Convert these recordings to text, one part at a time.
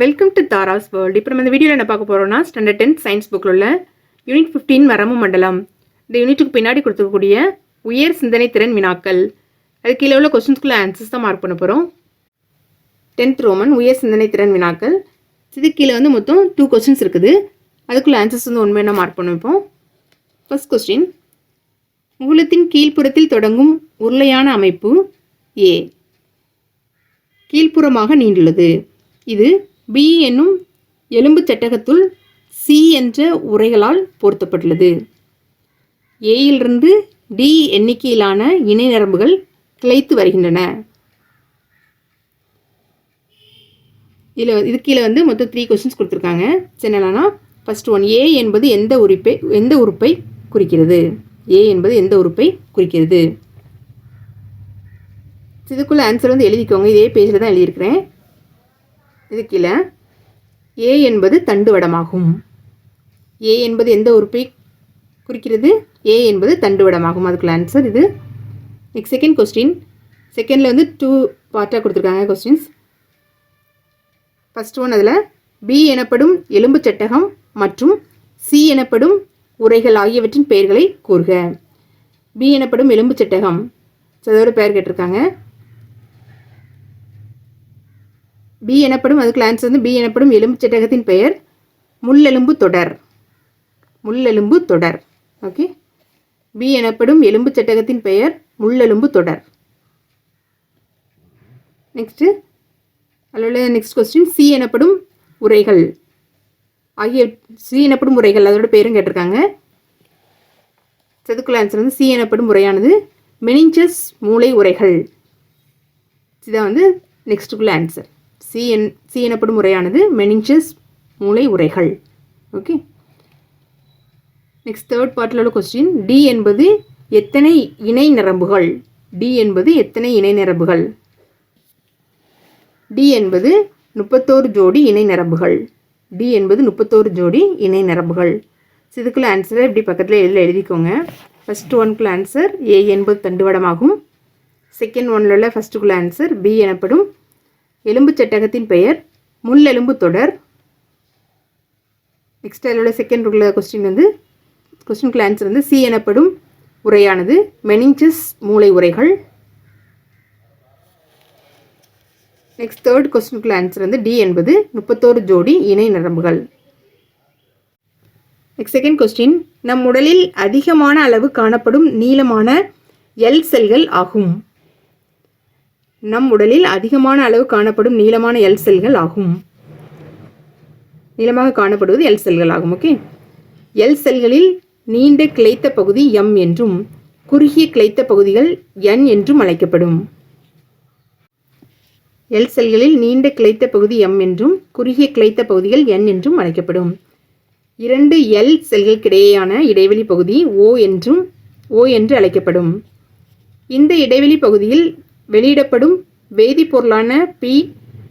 Welcome to Tara's world இப்போ நம்ம இந்த வீடியோவில் என்ன பார்க்க போகிறோம்னா ஸ்டாண்டர்ட் டென்த் சயின்ஸ் புக்கில் உள்ள யூனிட் ஃபிஃப்டீன் வரமு மண்டலம். இந்த யூனிட்டுக்கு பின்னாடி கொடுத்துருக்கக்கூடிய உயர் சிந்தனை திறன் வினாக்கள். அது கீழே உள்ள கொஸ்டின்ஸ்குள்ள ஆன்சர்ஸ் தான் மார்க் பண்ண போகிறோம் டென்த் ரோமன் உயர் சிந்தனை திறன் வினாக்கள். இது கீழே வந்து மொத்தம் டூ கொஸ்டின்ஸ் இருக்குது. அதுக்குள்ள ஆன்சர்ஸ் வந்து உண்மையான மார்க் பண்ணிப்போம் ஃபஸ்ட் கொஸ்டின் முகுலத்தின் கீழ்ப்புறத்தில் தொடங்கும் உருளையான அமைப்பு ஏ கீழ்ப்புறமாக நீண்டுள்ளது. இது பி என்னும் எலும்புச் சட்டகத்துள் சி என்ற உரைகளால் பொருத்தப்பட்டுள்ளது. ஏயிலிருந்து டி எண்ணிக்கையிலான இணை நரம்புகள் கிளைத்து வருகின்றன. இதில் இது கீழே வந்து மொத்தம் த்ரீ கொஸ்டின்ஸ் கொடுத்துருக்காங்க. சின்னலானா ஃபஸ்ட் ஒன் ஏ என்பது எந்த உறுப்பை எந்த உறுப்பை குறிக்கிறது? ஏ என்பது எந்த உறுப்பை குறிக்கிறது? இதுக்குள்ளே ஆன்சர் வந்து எழுதிக்கோங்க. இதே பேஜில் தான் எழுதியிருக்கிறேன். இது கீழே ஏ என்பது தண்டு வடமாகும். ஏ என்பது எந்த உறுப்பை குறிக்கிறது? ஏ என்பது தண்டு வடமாகும். அதுக்குள்ள ஆன்சர் இது. நெக்ஸ்ட் செகண்ட் கொஸ்டின் செகண்டில் வந்து டூ பார்ட்டாக கொடுத்துருக்காங்க கொஸ்டின்ஸ் ஃபர்ஸ்ட் ஒன் அதில் பி எனப்படும் எலும்பு சட்டகம் மற்றும் சி எனப்படும் உரைகள் ஆகியவற்றின் பெயர்களை கூறுக. பி எனப்படும் எலும்பு சட்டகம். So, அதோட பெயர் கேட்டிருக்காங்க. பி எனப்படும் அதுக்கு ஆன்சர் வந்து பி எனப்படும் எலும்பு சட்டகத்தின் பெயர் முள்ளெலும்பு தொடர். முள்ளெலும்பு தொடர். ஓகே பி எனப்படும் எலும்பு சட்டகத்தின் பெயர் முள்ளெலும்பு தொடர். நெக்ஸ்ட்டு அதில் நெக்ஸ்ட் கொஸ்டின் சி எனப்படும் உரைகள். ஆகிய சி எனப்படும் உரைகள் அதோட பேரும் கேட்டிருக்காங்க. செதுக்குள்ள ஆன்சர் வந்து சி எனப்படும் உரையானது மெனிஞ்சஸ் மூளை உரைகள். இதுதான் வந்து நெக்ஸ்ட்டுக்குள்ள ஆன்சர் சி என் சி எனப்படும் உரையானது மெனிஞ்சஸ் மூளை உரைகள். ஓகே நெக்ஸ்ட் தேர்ட் பார்ட்டில் உள்ள கொஸ்டின் டி என்பது எத்தனை இணை நரம்புகள்? டி என்பது எத்தனை இணை நரம்புகள்? டி என்பது முப்பத்தோரு ஜோடி இணை நரம்புகள். டி என்பது முப்பத்தோரு ஜோடி இணை நரம்புகள். சிதுக்குள்ள இதுக்குள்ள ஆன்சரை இப்படி பக்கத்தில் எழுதி எழுதிக்கோங்க. ஃபர்ஸ்ட் ஒன்குள்ள ஆன்சர் ஏ என்பது தண்டுவடமாகும். செகண்ட் ஒன்ல உள்ள ஃபஸ்ட்டுக்குள்ள ஆன்சர் பி எனப்படும் எலும்பு சட்டகத்தின் பெயர் முள்ளெலும்பு தொடர். நெக்ஸ்ட் அதோட செகண்ட் உள்ள கொஸ்டின் வந்து கொஸ்டின் ஆன்சர் வந்து சி எனப்படும் உரையானது மெனிஞ்சஸ் மூளை உரைகள். நெக்ஸ்ட் தேர்ட் கொஸ்டினுக்குள்ள ஆன்சர் வந்து டி என்பது முப்பத்தோரு ஜோடி இணை நரம்புகள். நெக்ஸ்ட் செகண்ட் கொஸ்டின் நம் உடலில் அதிகமான அளவு காணப்படும் நீளமான எல் செல்கள் ஆகும். நம் உடலில் அதிகமான அளவு காணப்படும் நீளமான எல் செல்கள் ஆகும். நீளமாக காணப்படுவது எல் செல்கள் ஆகும் ஓகே எல் செல்களில் நீண்ட கிளைத்த பகுதி எம் என்றும் குறுகிய கிளைத்த பகுதிகள் என் என்றும் அழைக்கப்படும். எல் செல்களில் நீண்ட கிளைத்த பகுதி எம் என்றும் குறுகிய கிளைத்த பகுதிகள் என் என்றும் அழைக்கப்படும். இரண்டு எல் செல்களுக்கிடையேயான இடைவெளி பகுதி ஓ என்றும் ஓ என்று அழைக்கப்படும். இந்த இடைவெளி பகுதியில் வெளியிடப்படும் வேதிப்பொருளான பி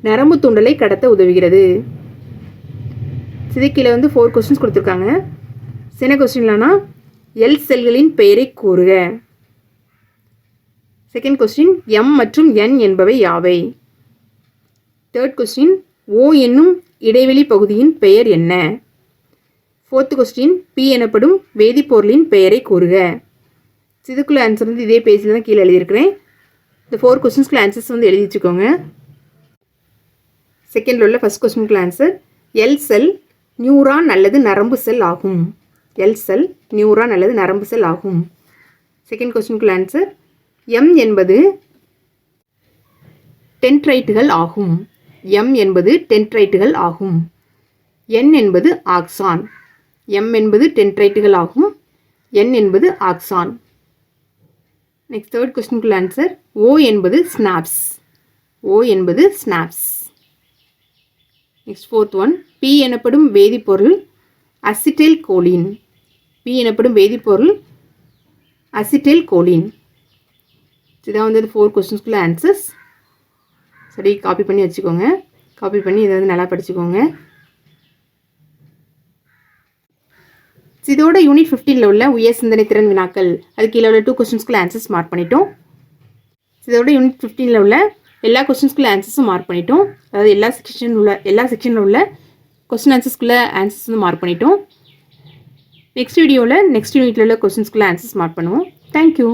நரம்பு தூண்டலை கடத்த உதவுகிறது. சிதைக்கீழே வந்து ஃபோர் கொஸ்டின்ஸ் கொடுத்துருக்காங்க. சின்ன கொஸ்டின்லனா எல் செல்களின் பெயரை கூறுக. செகண்ட் கொஸ்டின் எம் மற்றும் என் என்பவை யாவை? தேர்ட் கொஸ்டின் ஓ என்னும் இடைவெளி பகுதியின் பெயர் என்ன? ஃபோர்த் கொஸ்டின் பி எனப்படும் வேதிப்பொருளின் பெயரை கூறுக. இதுக்குள்ள ஆன்சர் வந்து இதே பேஜில் தான் கீழே எழுதியிருக்கிறேன். இந்த ஃபோர் கொஸ்டின்ஸ்க்குள்ள ஆன்சர்ஸ் வந்து எழுதி வச்சுக்கோங்க. செகண்டில் உள்ள ஃபர்ஸ்ட் கொஸ்டினுக்குள்ள ஆன்சர் எல் செல் நியூரான் அல்லது நரம்பு செல் ஆகும். எல் செல் நியூரான் அல்லது நரம்பு செல் ஆகும். செகண்ட் கொஸ்டினுக்குள்ள ஆன்சர் எம் என்பது டென்ட்ரைட்டுகள் ஆகும். எம் என்பது டென்ட்ரைட்டுகள் ஆகும். என் என்பது ஆக்சான் எம் என்பது டென்ட்ரைட்டுகள் ஆகும். என் என்பது ஆக்சான் நெக்ஸ்ட் தேர்ட் கொஸ்டினுக்குள்ள ஆன்சர் ஓ என்பது ஸ்னாப்ஸ் ஓ என்பது synapse next fourth one B எனப்படும் வேதிப்பொருள் அசிட்டைல் கோலின் பி எனப்படும் வேதிப்பொருள் அசிட்டைல் கோலின் இதான் வந்து ஃபோர் கொஸ்டின்ஸ்குள்ள ஆன்சர்ஸ் சரி காப்பி பண்ணி வச்சுக்கோங்க. காப்பி பண்ணி இதை வந்து நல்லா படிச்சுக்கோங்க. இதோட யூனிட் ஃபிஃப்டீனில் உள்ள உயர் சிந்தனை திறன் வினாக்கள். அது கீழே உள்ள டூ கொஸ்டின்ஸ்க்குள்ள ஆன்சர்ஸ் மார்க் பண்ணிட்டோம். இதோட யூனிட் ஃபிஃப்டீனில் உள்ள எல்லா கொஸ்டின்ஸ்குள்ள ஆன்சர்ஸும் மார்க் பண்ணிட்டோம். அதாவது எல்லா செக்ஷன் உள்ள எல்லா செக்ஷனில் உள்ள கொஸ்டின் ஆன்சர்ஸ்க்குள்ளே ஆன்சர்ஸ் வந்து மார்க் பண்ணிட்டோம். நெக்ஸ்ட் வீடியோவில் நெக்ஸ்ட் யூனிட்டில் உள்ள கொஸ்டின்ஸ்குள்ள ஆன்சர்ஸ் மார்க் பண்ணுவோம். Thank you